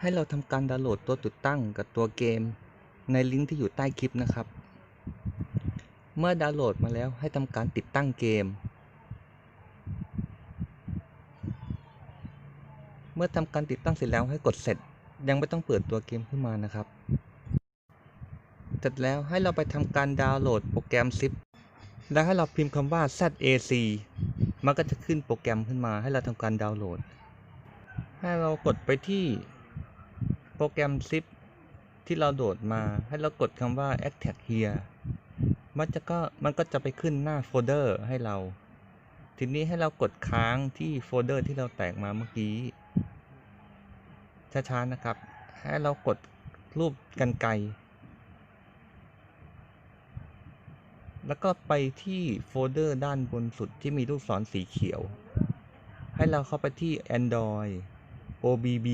ให้เราทำการดาวน์โหลดตัวติดตั้งกับตัวเกม ในลิงก์ที่อยู่ใต้คลิปนะครับ เมื่อดาวน์โหลดมาแล้วให้ทำการติดตั้งเกม เมื่อทำการติดตั้งเสร็จแล้วให้กดเสร็จ ยังไม่ต้องเปิดตัวเกมขึ้นมานะครับ เสร็จแล้วให้เราไปทำการดาวน์โหลดโปรแกรม zip แล้วให้เราพิมพ์คำว่า ZAC มันก็จะขึ้นโปรแกรมขึ้นมาให้เราทำการดาวน์โหลด ให้เรากดไปที่ โปรแกรม zip ที่เราโหลดมาให้เรากดคำว่า extract here มันจะก็มันก็จะไปขึ้นหน้าโฟลเดอร์ให้เรา ทีนี้ให้เรากดค้างที่โฟลเดอร์ที่เราแตกมาเมื่อกี้ ช้าๆนะครับ ให้เรากดรูปกันไกแล้วก็ไปที่โฟลเดอร์ด้านบนสุดที่มีลูกศรสีเขียว ให้เราเข้าไปที่ Android OBB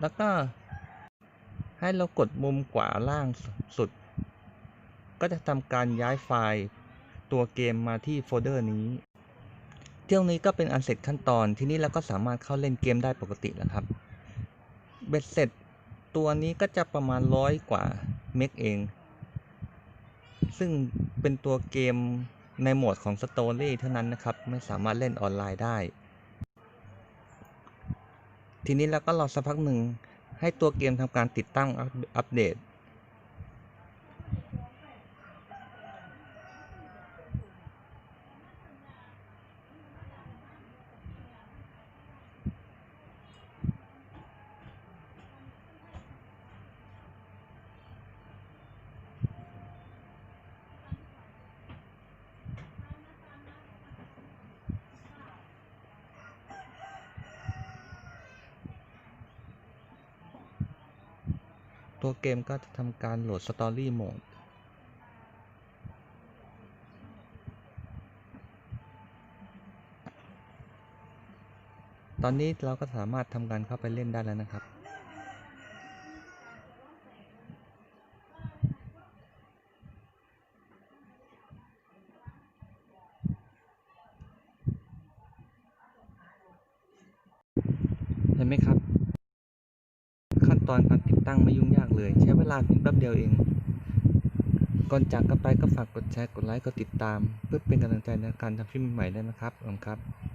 แล้วก็ให้เรากดมุมขวาล่างสุด ก็จะทำการย้ายไฟล์ตัวเกมมาที่โฟลเดอร์นี้ เที่ยวนี้ก็เป็นอันเสร็จขั้นตอน ที่นี้เราก็สามารถเข้าเล่นเกมได้ปกติแล้วครับ เบ็ดเสร็จตัวนี้ก็จะประมาณร้อยกว่าเมกเอง ซึ่งเป็นตัวเกมในโหมดของสตอรี่เท่านั้นนะครับ ไม่สามารถเล่นออนไลน์ได้ ทีนี้เราก็รอสักพักหนึ่งให้ตัวเกมทำการติดตั้งอัปอัปเดต ตัวเกมก็จะทำการโหลดสตอรี่โหมดตอนนี้เราก็สามารถทำการเข้าไปเล่นได้แล้วนะครับ เห็นไหมครับ ตอนการติดตั้งไม่ยุ่งยากเลย ใช้เวลาเพียงแป๊บเดียวเอง ก่อนจากกันไปก็ฝากกดแชร์ กดไลค์ กดติดตาม เพื่อเป็นกำลังใจในการทำคลิปใหม่ๆด้วยนะครับขอบคุณครับ